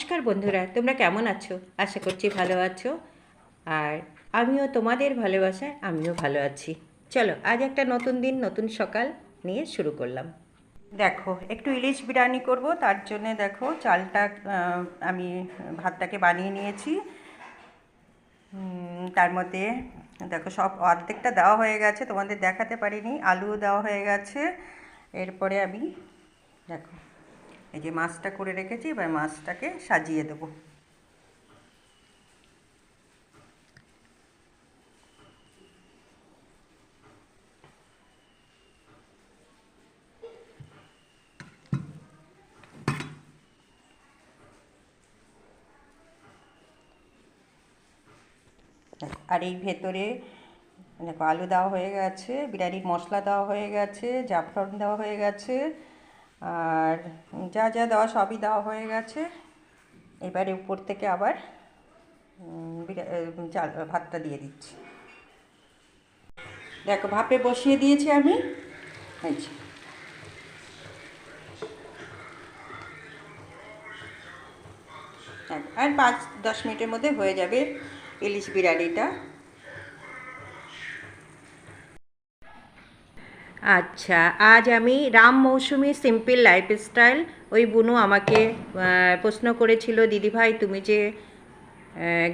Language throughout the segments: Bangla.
নমস্কার বন্ধুরা, তোমরা কেমন আছো? আশা করছি ভালো আছো। আর আমিও তোমাদের ভালোবাসায় আমিও ভালো আছি। চলো, আজ একটা নতুন দিন, নতুন সকাল নিয়ে শুরু করলাম। দেখো, একটু ইলিশ বিরিয়ানি করব, তার জন্য দেখো চালটা আমি ভাতটাকে বানিয়ে নিয়েছি। তার মধ্যে দেখো সব অর্ধেকটা দেওয়া হয়ে গেছে, তোমাদের দেখাতে পারিনি, আলুও দেওয়া হয়ে গেছে। এরপরে আমি, দেখো এই যে মাছটা করে রেখেছি, এবার মাছটাকে সাজিয়ে দেবো। আর এই ভেতরে দেখো আলু দেওয়া হয়ে গেছে, বিরিয়ানির মশলা দেওয়া হয়ে গেছে, জাফরান দেওয়া হয়ে গেছে আর যা যা দেওয়া সবই দেওয়া হয়ে গেছে। এবারে উপর থেকে আবার চাল, ভাতটা দিয়ে দিচ্ছি। দেখো, ভাপে বসিয়ে দিয়েছি আমি। আর পাঁচ, দশ মিনিটের মধ্যে হয়ে যাবে ইলিশ বিরিয়ানিটা। আচ্ছা আজ আমি রাম মৌসুমি সিম্পল লাইফস্টাইল, ওই বুনু আমাকে প্রশ্ন করেছিল, দিদিভাই, তুমি যে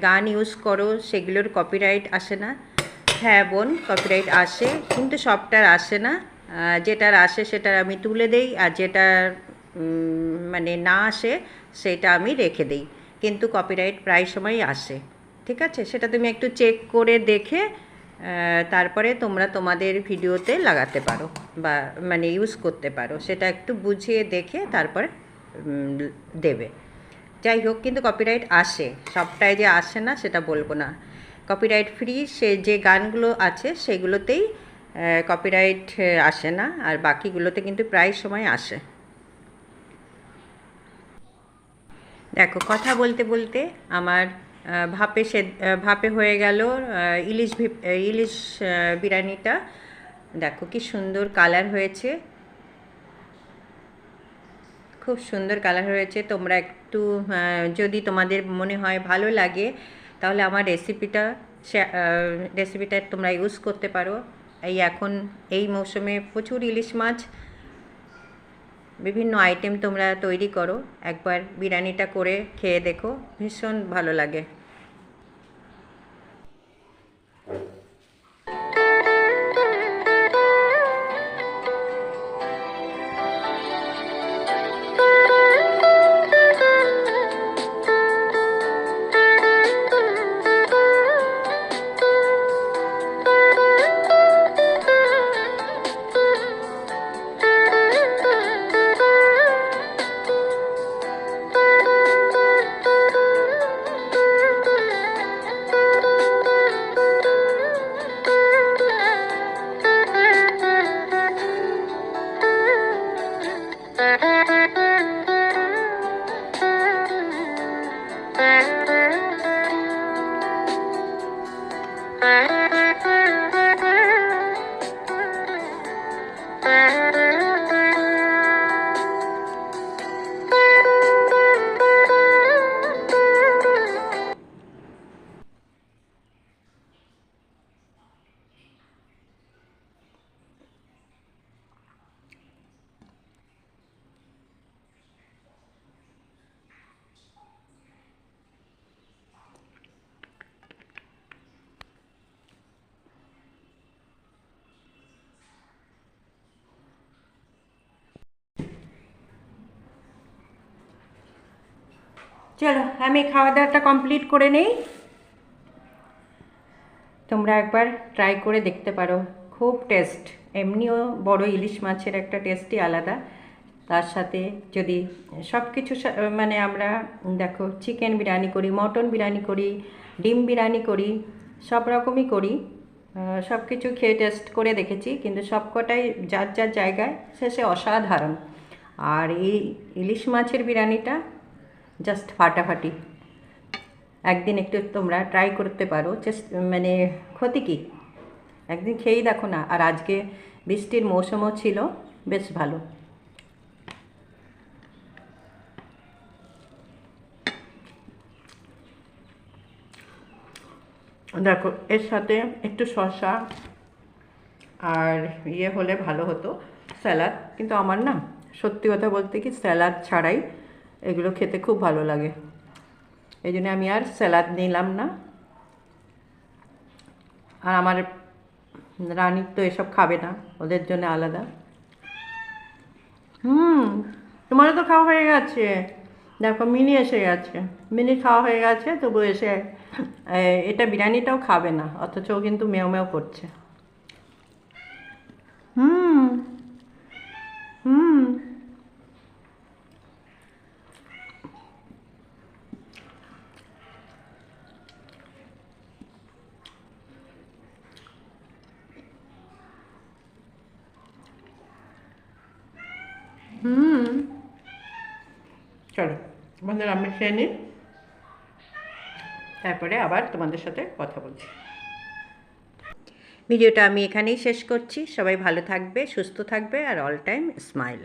গান ইউজ করো, সেগুলোর কপিরাইট আসে না? হ্যাঁ বোন কপিরাইট আসে, কিন্তু সবটার আসে না। যেটার আসে সেটার আমি তুলে দেই, আর যেটার মানে না আসে, সেটা আমি রেখে দেই। কিন্তু কপিরাইট প্রায় সময়ই আসে। ঠিক আছে? সেটা তুমি একটু চেক করে দেখে তারপরে তোমরা তোমাদের ভিডিওতে লাগাতে পারো বা মানে ইউজ করতে পারো। সেটা একটু বুঝিয়ে দেখে তারপরে দেবে। যাই হোক, কিন্তু কপিরাইট আসে। সবটাই যে আসে না, সেটা বলব না। কপিরাইট ফ্রি সে যে গানগুলো আছে, সেগুলোতেই কপিরাইট আসে না। আর বাকিগুলোতে কিন্তু প্রায় সময় আসে। দেখো, কথা বলতে বলতে আমার ভাপে সে ভাপে হয়ে গেল ইলিশ ইলিশ বিরিয়ানিটা। দেখো কি সুন্দর কালার হয়েছে। খুব সুন্দর কালার হয়েছে। তোমরা একটু যদি তোমাদের মনে হয় ভালো লাগে, তাহলে আমার রেসিপিটা রেসিপিটা তোমরা ইউজ করতে পারো। এই এখন, এই মৌসুমে প্রচুর ইলিশ মাছ। বিভিন্ন আইটেম তোমরা তৈরি করো। একবার বিরিয়ানিটা করে খেয়ে দেখো। ভীষণ ভালো লাগে। Música চলো, আমি খাওয়া দাওয়াটা কমপ্লিট করে নেই। তোমরা একবার ট্রাই করে দেখতে পারো, খুব টেস্ট এমনিও বড় ইলিশ মাছের একটা টেস্টই আলাদা। তার সাথে যদি সব কিছু মানে আমরা দেখো চিকেন বিরিয়ানি করি মটন বিরিয়ানি করি, ডিম বিরিয়ানি করি, সব রকমই করি। সব কিছু খেয়ে টেস্ট করে দেখেছি, কিন্তু সবকটাই যার যার জায়গায় শেষে অসাধারণ। আর এই ইলিশ মাছের বিরিয়ানিটা জাস্ট ফাটাফাটি। একদিন একটু তোমরা ট্রাই করতে পারো জাস্ট মানে ক্ষতি কী? একদিন খেয়েই দেখো না, আর আজকে বৃষ্টির মৌসুমও ছিল, বেশ ভালো। দেখো, এর সাথে একটু শশা আর ইয়ে হলে ভালো হতো স্যালাড কিন্তু আমার না, সত্যি কথা বলতে কি স্যালাড ছাড়াই এগুলো খেতে খুব ভালো লাগে। এই জন্য আমি আর স্যালাড নিলাম না। আর আমার রানীর তো এসব খাবে না, ওদের জন্য আলাদা। হুম, তোমারও তো খাওয়া হয়ে গেছে। দেখো, মিনি এসে গেছে। মিনি খাওয়া হয়ে গেছে, তবু এসে এটা বিরিয়ানিটাও খাবে না, অথচ ও কিন্তু মেও মেও করছে। হুম হুম। চলো, বন্ধুরা আমি খেয়ে নিই। তারপরে আবার তোমাদের সাথে কথা বলছি। ভিডিওটা আমি এখানেই শেষ করছি। সবাই ভালো থাকবে, সুস্থ থাকবে, আর অল টাইম স্মাইল